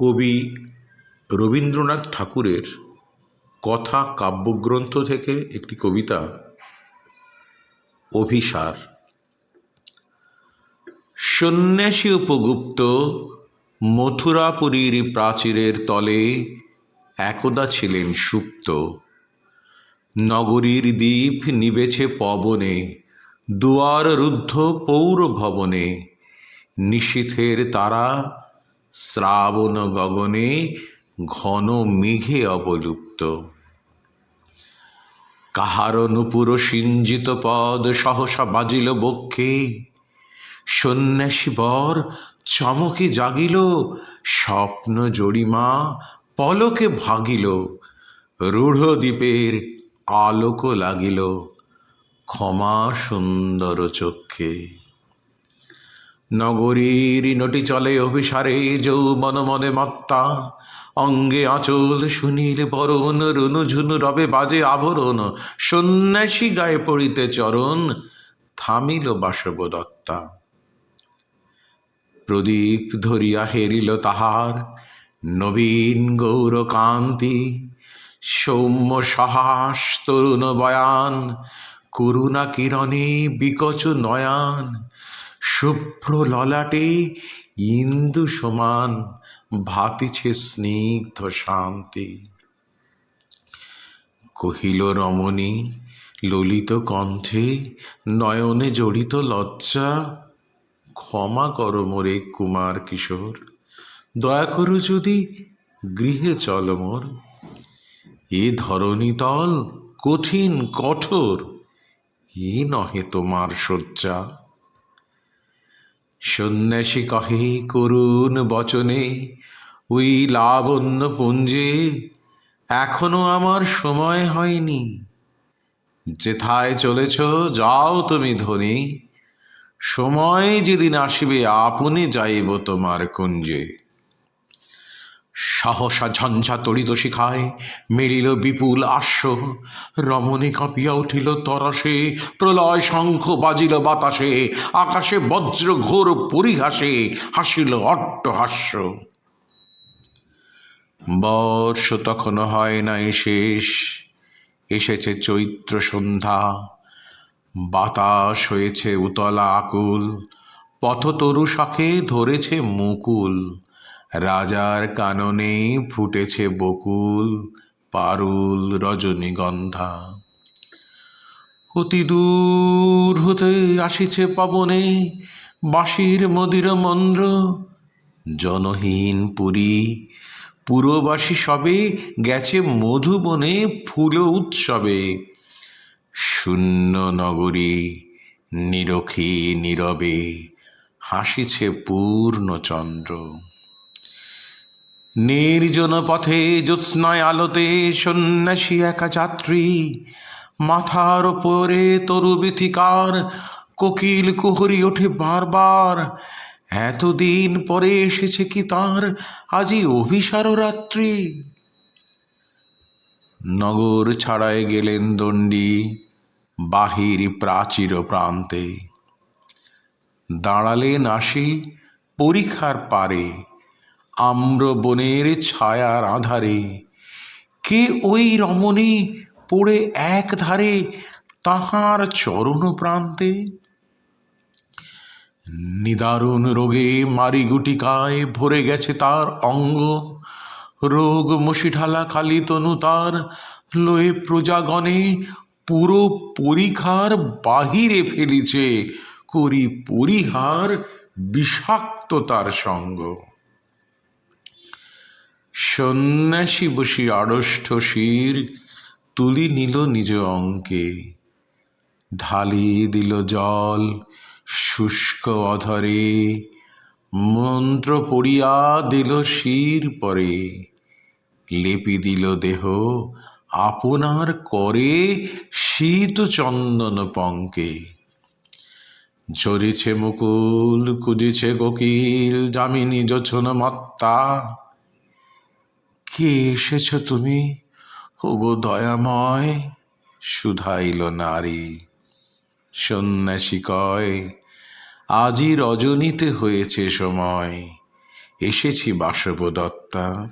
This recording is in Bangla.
কবি রবীন্দ্রনাথ ঠাকুরের কথা কাব্যগ্রন্থ থেকে একটি কবিতা, অভিসার। সন্ন্যাসী উপগুপ্ত মথুরাপুরীর প্রাচীরের তলে একদা ছিলেন সুপ্ত। নগরীর দ্বীপ নিবেছে পবনে, দুয়ার রুদ্ধ পৌর ভবনে নিশীথের তারা শ্রাবণ গগনে ঘন মেঘে অবলুপ্ত। কাহার নুপুর সিঞ্জিত পদ সহসা বাজিল বক্ষে। সন্ন্যাসী বর চমকে জাগিল, স্বপ্ন জড়িমা পলকে ভাগিল রূঢ় দ্বীপের আলোক লাগিল ক্ষমা সুন্দর চক্ষে। নগরীর নটি চলে অভিসারে যৌবন মনে মত্তা। অঙ্গে আঁচল সুনীল বরণ, রুনু ঝুনু রবে বাজে আভরণ সন্ন্যাসী গায়ে পড়িতে চরণ, থামিল বাসবদত্তা। প্রদীপ ধরিয়া হেরিল তাহার, নবীন গৌরকান্তি। সৌম্য সাহস, তরুণ বয়ান, করুণা কিরণে বিকচ নয়ান। শুভ্র ললাটে ইন্দু সমান ভাতিছে স্নিগ্ধ শান্তি। কহিল রমণী, ললিত কণ্ঠে নয়নে জড়িত লজ্জা, ক্ষমা কর মোরে কুমার কিশোর, দয়া করো যদি গৃহে চল মোর। এ ধরণীতল কঠিন, কঠোর, এ নহে তোমার শয্যা। সন্ন্যাসী কহে, করুণ বচনে ওই লাবণ্য পুঞ্জে, এখনও আমার সময় হয়নি। যেথায় চলেছ, যাও তুমি ধনী। সময় যেদিন আসিবে, আপনি যাইব তোমার কুঞ্জে। সহসা ঝঞ্ঝা তড়িত শিখায়, মেলিল বিপুল আশ্ব রমণী কাঁপিয়া উঠিল তরসে, প্রলয় শঙ্খ বাজিল বাতাসে, আকাশে বজ্র ঘোর পরিহাসে হাসিল অট্টহাস্য। বর্ষ তখনও হয় নাই শেষ, এসেছে চৈত্র সন্ধ্যা। বাতাস হয়েছে উতলা আকুল পথতরু শাখে ধরেছে মুকুল। রাজার কাননে ফুটেছে বকুল, পারুল রজনীগন্ধা অতি দূর হতে আসিছে পবনে, বাঁশির মদির মন্দ্র জনহীন পুরী, পুরবাসী সবে গেছে মধুবনে ফুল উৎসবে। শূন্য নগরী নিরখী নীরবে, হাসিছে পূর্ণচন্দ্র নির্জন পথে জ্যোৎস্নায় আলোতে সন্ন্যাসী একা যাত্রী মাথার ওপরে তরু বিথিকার কোকিল কুহরি ওঠে বারবার। এতদিন পরে এসেছে কি তার? আজি অভিসার রাত্রি। নগর ছাড়ায় গেলেন দণ্ডী বাহির প্রাচীর প্রান্তে। দাঁড়ালেন আসি পরীক্ষার পারে। আম্র বনের ছায়ার আধারে। কে ওই রমণী পড়ে এক ধারে তাহার চরণ প্রান্তে? নিদারুণ রোগে মারিগুটিকায় ভরে গেছে তার অঙ্গ। রোগ মশিঢালা খালি তনু তার লয়ে প্রজাগণে পুরো পরীক্ষার বাহিরে ফেলিছে, করি পরিহার বিষাক্ত তার সঙ্গ। সন্ন্যাসী বসি আড়ষ্ঠ শির, তুলি নিল নিজ অঙ্কে। ঢালি দিল জল শুষ্ক অধরে, মন্ত্র পড়িয়া দিল শির পরে। লেপি দিল দেহ, আপনার করে শীত চন্দন পঙ্কে। ঝরিছে মুকুল, কুজিছে কোকিল, যামিনী যোছন মত্তা। কে এসেছ তুমি? ওগো দয়াময়, শুধাইল নারী। সন্ন্যাসী কয় আজই রজনীতে হয়েছে সময়। এসেছি বাসবদত্তা।